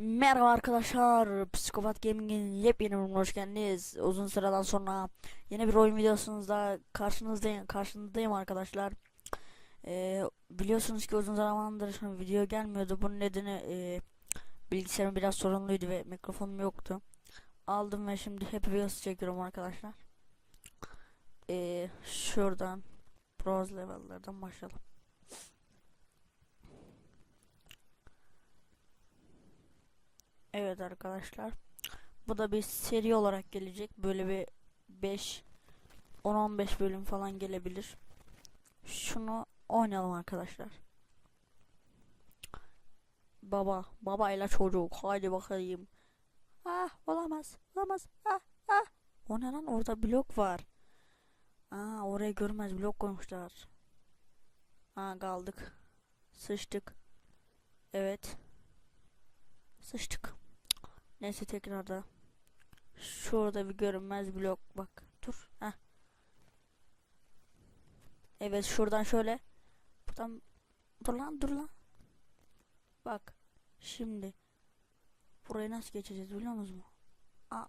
Merhaba arkadaşlar, Psikopat Gaming'in yepyeni bölümüne hoş geldiniz. Uzun süreden sonra yeni bir oyun videosunda karşınızdayım, karşınızdayım arkadaşlar. Ee, biliyorsunuz ki uzun zamandır şimdi video gelmiyordu. Bunun nedeni e, bilgisayarım biraz sorunluydu ve mikrofonum yoktu. Aldım ve şimdi hep videosu çekiyorum arkadaşlar. Ee, şuradan Bronze level'lardan başlayalım. Evet arkadaşlar. Bu da bir seri olarak gelecek. Böyle bir 5 10-15 bölüm falan gelebilir. Şunu oynayalım arkadaşlar. Baba, babayla çocuk. Haydi bakayım. Ah, olamaz. Olamaz. Ah, ah. O ne lan? Orada blok var. Aa, oraya görmez blok koymuşlar. Aa, kaldık. Sıçtık. Evet. Sıçtık. Neyse tekrarda. Şurada bir görünmez blok bak. Dur. Heh. Evet şuradan şöyle. Buradan dur lan dur lan. Bak. Şimdi. Burayı nasıl geçeceğiz biliyor musunuz? Aa.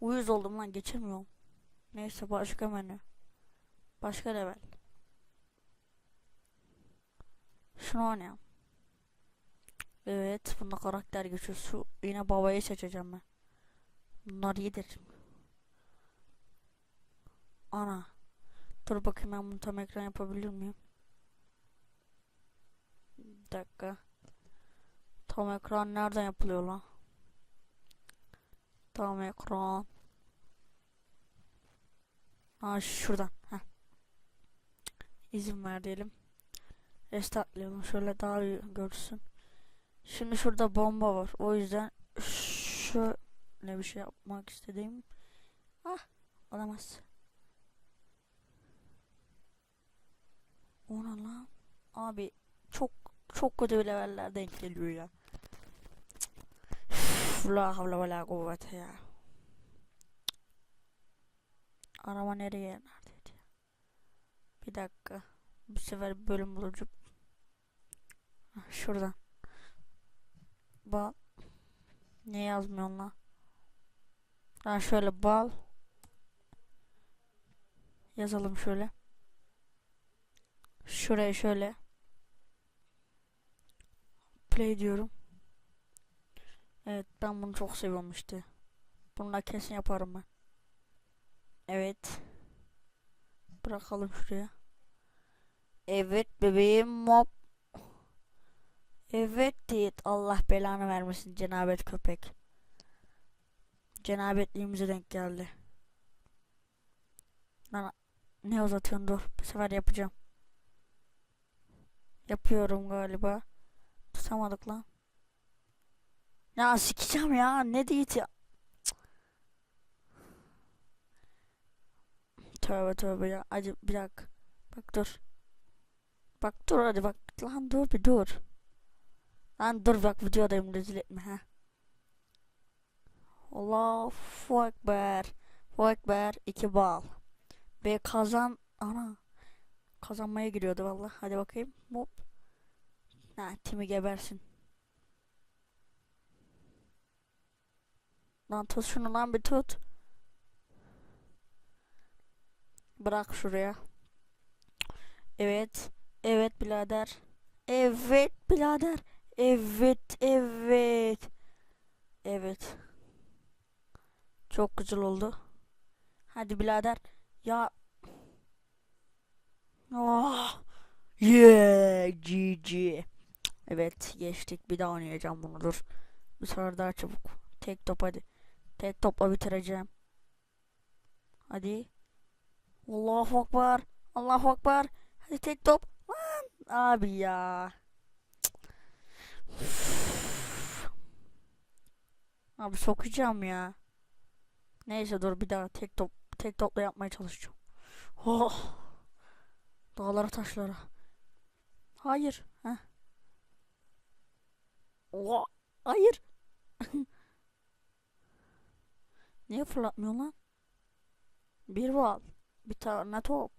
Uyuz oldum lan geçemiyorum. Neyse başka menü. Başka level. Şunu oynayalım. Evet, bunda karakter geçiyor. Şu yine babayı seçeceğim ben. Bunlar iyidir. Ana. Dur bakayım ben bunu tam ekran yapabilir miyim? Bir dakika. Tam ekran nereden yapılıyor lan? Tam ekran. Ha şuradan. Heh. İzin ver diyelim. Restartlayalım şöyle daha iyi görsün. Şimdi şurada bomba var. O yüzden şöyle bir şey yapmak istediğim. Ah olamaz. Ona lan. Abi çok çok kötü bir leveller denk geliyor ya. La havle ve la kuvvete ya. Araba nereye neredeydi? Bir dakika. Bu sefer bölüm bulacağım. Hah, Şuradan. Bal. Ne yazmıyorsun lan? Ha şöyle bal. Yazalım şöyle. Şuraya şöyle. Play diyorum. Evet ben bunu çok seviyorum işte. Bununla kesin yaparım ben. Evet. Bırakalım şuraya. Evet bebeğim mop. Evet Yiğit Allah belanı vermesin cenabet köpek. Cenabetliğimize denk geldi. Lan ne uzatıyorsun dur bu sefer yapacağım. Yapıyorum galiba. Tutamadık lan. Ya sikeceğim ya ne Yiğit ya. Cık. Tövbe tövbe ya. Acı bir dakika. Bak dur. Bak dur hadi bak. Lan dur bir dur. Lan dur bak videodayım rezil etme ha. Allahu Ekber. Allahu Ekber. iki bal. Ve kazan. Ana. Kazanmaya giriyordu valla. Hadi bakayım. Hop. Ha Timi gebersin. Lan tut şunu lan bir tut. Bırak şuraya. Evet. Evet birader. Evet birader. Evet, evet. Evet. Çok güzel oldu. Hadi birader. Ya. Oh. Yeah, GG. Evet, geçtik. Bir daha oynayacağım bunu dur. Bu sefer daha çabuk. Tek top hadi. Tek topla bitireceğim. Hadi. Allahu Akbar. Allahu Akbar. Hadi tek top. Lan abi ya. Abi sokacağım ya. Neyse dur bir daha tek top tek topla yapmaya çalışacağım. Oh. Dağlara taşlara. Hayır. Heh. Oh. Hayır. Niye fırlatmıyor lan? Bir bal. Bir tane top.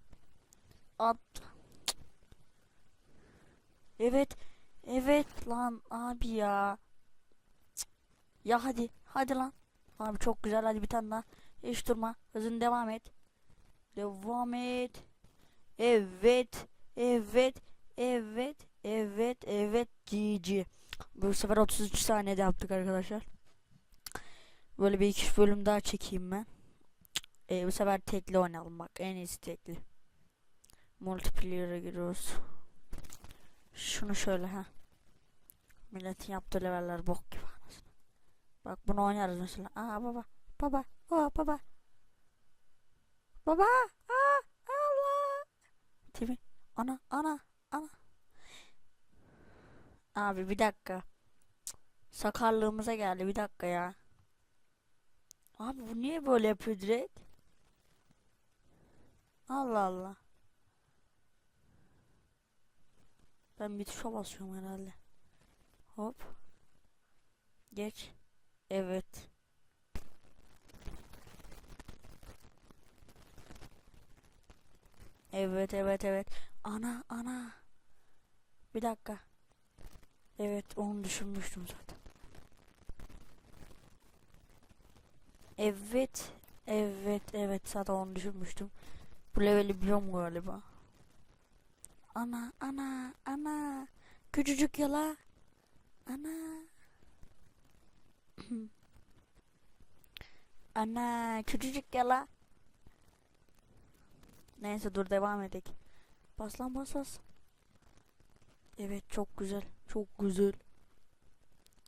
At. Evet. Evet lan abi ya. Ya hadi. Hadi lan. Abi çok güzel hadi bir tane daha. Hiç durma. Hızın devam et. Devam et. Evet. Evet. Evet. Evet. Evet. GG. Bu sefer 33 saniyede yaptık arkadaşlar. Böyle bir iki bölüm daha çekeyim ben. Ee, bu sefer tekli oynayalım bak. En iyisi tekli. Multiplayer'a giriyoruz. Şunu şöyle ha. Milletin yaptığı leveller bok gibi. Bak bunu oynarız mesela. Aa baba. Baba. Aa baba. Baba. Aa Allah. TV. Ana ana ana. Abi bir dakika. Sakarlığımıza geldi bir dakika ya. Abi bu niye böyle yapıyor direkt? Allah Allah. Ben bir tuşa basıyorum herhalde. Hop. Geç. Evet. Evet evet evet. Ana ana. Bir dakika. Evet onu düşünmüştüm zaten. Evet. Evet evet zaten onu düşünmüştüm. Bu leveli biliyorum galiba. Ana ana ana. Küçücük yala. Ana. ana küçücük yala. Neyse dur devam edelim. Bas lan bas. Evet çok güzel. Çok güzel.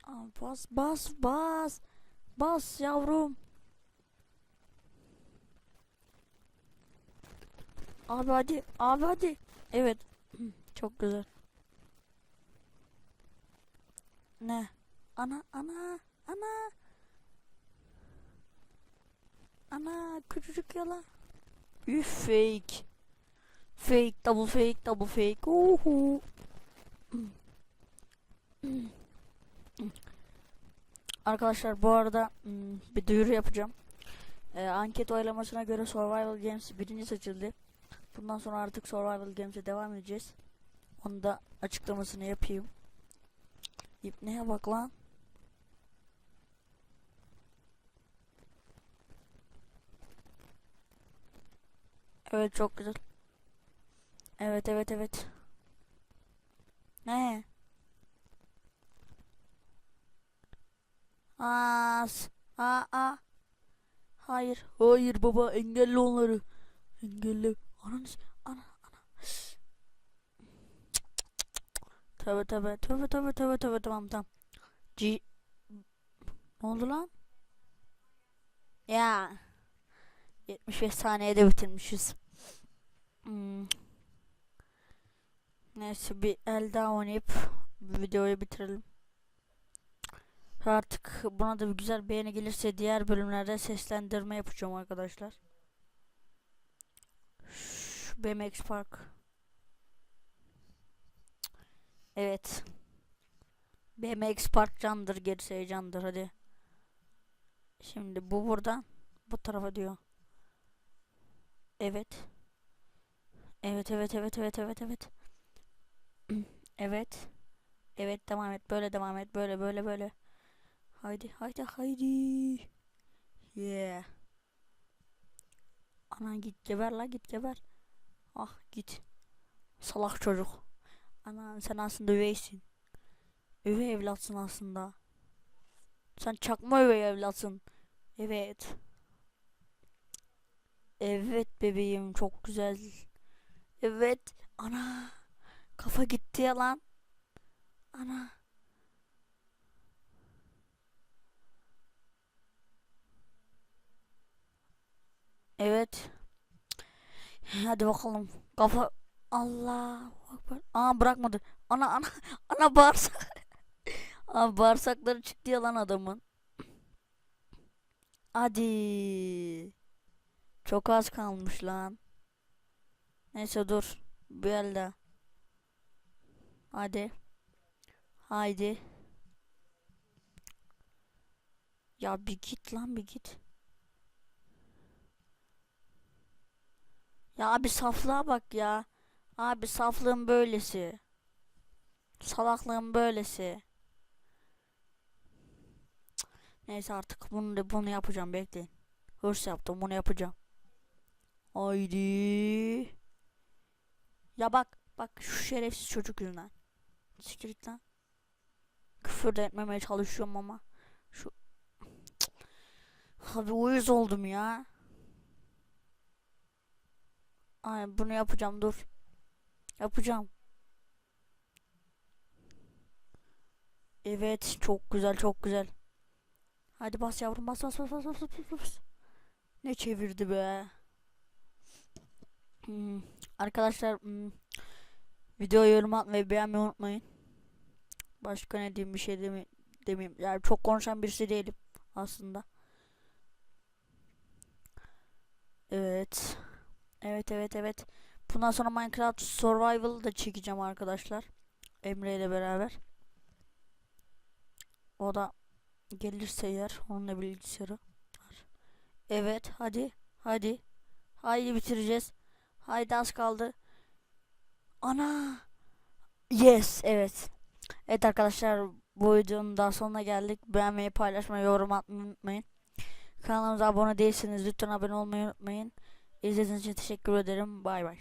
Aa, bas bas bas. Bas yavrum. Abi hadi. Abi hadi. Evet. Çok güzel. Ne? Ana ana ana. Ana küçücük yala. Üf fake. Fake double fake double fake. Uhu. Arkadaşlar bu arada hmm, bir duyuru yapacağım. Ee, anket oylamasına göre Survival Games birinci seçildi. Bundan sonra artık Survival Games'e devam edeceğiz. Onu da açıklamasını yapayım. İpneye bak lan. Evet çok güzel. Evet evet evet. Ne? As. Aa, aa. Hayır. Hayır baba engelle onları. Engelle. Ananı ana ana. Tövbe tövbe tövbe tövbe tövbe tövbe tamam tamam. G Ne oldu lan? Ya. 75 saniyede bitirmişiz. Hmm. Neyse bir el daha oynayıp videoyu bitirelim. Artık buna da bir güzel beğeni gelirse diğer bölümlerde seslendirme yapacağım arkadaşlar. Şu BMX Park. Evet. BMX Park candır, gerisi heyecandır hadi. Şimdi bu buradan bu tarafa diyor. Evet. Evet evet evet evet evet evet. evet. Evet devam et böyle devam et böyle böyle böyle. Haydi haydi haydi. Yeah. Ana git geber la git geber. Ah git. Salak çocuk. Ana sen aslında üveysin. Üvey evlatsın aslında. Sen çakma üvey evlatsın. Evet. Evet bebeğim çok güzel. Evet. Ana. Kafa gitti ya lan. Ana. Evet. Hadi bakalım. Kafa Allah Akbar. Aa bırakmadı. Ana ana ana bağırsak. Aa bağırsakları çıktı ya lan adamın. Hadi. Çok az kalmış lan. Neyse dur. Bir el daha. Hadi. Haydi. Ya bir git lan bir git. Ya abi saflığa bak ya. Abi saflığın böylesi. Salaklığın böylesi. Neyse artık bunu bunu yapacağım bekleyin. Hırs yaptım bunu yapacağım. Haydi. Ya bak bak şu şerefsiz çocuk yüzünden. Siktir git lan. Küfür de etmemeye çalışıyorum ama. Şu Abi uyuz oldum ya. Ay bunu yapacağım dur. Yapacağım. Evet çok güzel çok güzel. Hadi bas yavrum bas bas bas bas bas, bas. Ne çevirdi be. Hmm, Arkadaşlar hmm, videoya yorum atmayı beğenmeyi unutmayın. Başka ne diyeyim bir şey demi demeyeyim. Yani çok konuşan birisi değilim aslında. Evet. Evet evet evet. Bundan sonra Minecraft Survival da çekeceğim arkadaşlar. Emre ile beraber. O da gelirse eğer onunla bilgisayarı var. Evet hadi hadi. Haydi bitireceğiz. Haydi az kaldı. Ana. Yes evet. Evet arkadaşlar bu videonun daha sonuna geldik. Beğenmeyi, paylaşmayı, yorum atmayı unutmayın. Kanalımıza abone değilseniz lütfen abone olmayı unutmayın. İzlediğiniz için teşekkür ederim. Bay bay.